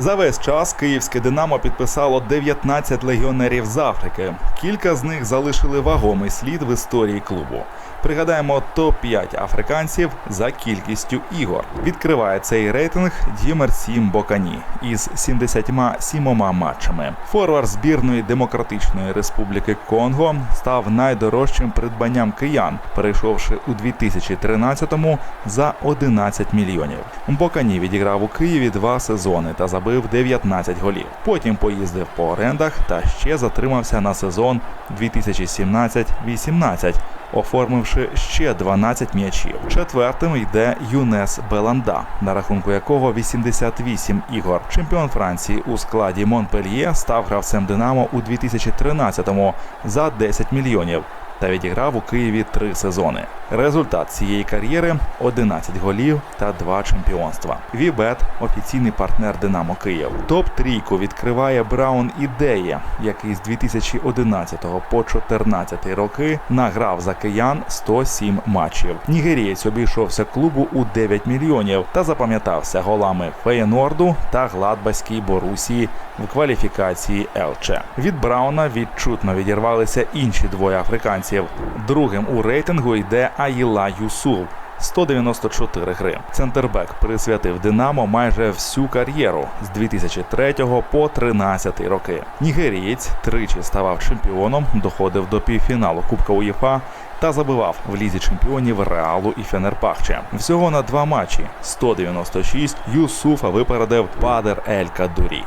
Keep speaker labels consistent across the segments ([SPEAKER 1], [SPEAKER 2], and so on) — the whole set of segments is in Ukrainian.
[SPEAKER 1] За весь час київське Динамо підписало 19 легіонерів з Африки. Кілька з них залишили вагомий слід в історії клубу. Пригадаємо топ-5 африканців за кількістю ігор. Відкриває цей рейтинг Дімерсім Бокані із 77 матчами. Форвард збірної Демократичної Республіки Конго став найдорожчим придбанням киян, перейшовши у 2013-му за 11 мільйонів. Бокані відіграв у Києві два сезони та забив 19 голів. Потім поїздив по орендах та ще затримався на сезон 2017-18, оформивши ще 12 м'ячів. Четвертим йде Юнес Беланда, на рахунку якого 88 ігор. Чемпіон Франції у складі Монпельє став гравцем Динамо у 2013-му за 10 мільйонів та відіграв у Києві три сезони. Результат цієї кар'єри 11 голів та 2 чемпіонства. Вібет офіційний партнер Динамо Київ. Топ трійку відкриває Браун Ідея, який з 2011 по 2014 роки награв за киян 107 матчів. Нігерієць обійшовся клубу у 9 мільйонів та запам'ятався голами Феєнорду та Гладбаській Борусії в кваліфікації ЛЧ. Від Брауна відчутно відірвалися інші двоє африканців. Другим у рейтингу йде Аїла Юсул. 194 гри. Центрбек присвятив Динамо майже всю кар'єру з 2003 по 13 роки. Нігерієць тричі ставав чемпіоном, доходив до півфіналу Кубка УЄФА та забивав в лізі чемпіонів Реалу і Фенербахче. Всього на два матчі 196 Юсуфа випередив Падер Ель Кадурі.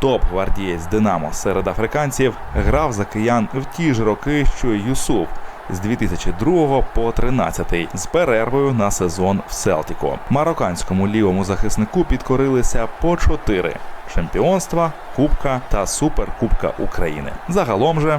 [SPEAKER 1] Топ-гвардієць Динамо серед африканців грав за киян в ті ж роки, що й Юсуф. З 2002 по 13 з перервою на сезон в Селтіку. Марокканському лівому захиснику підкорилися по 4 чемпіонства, Кубка та Суперкубка України. Загалом же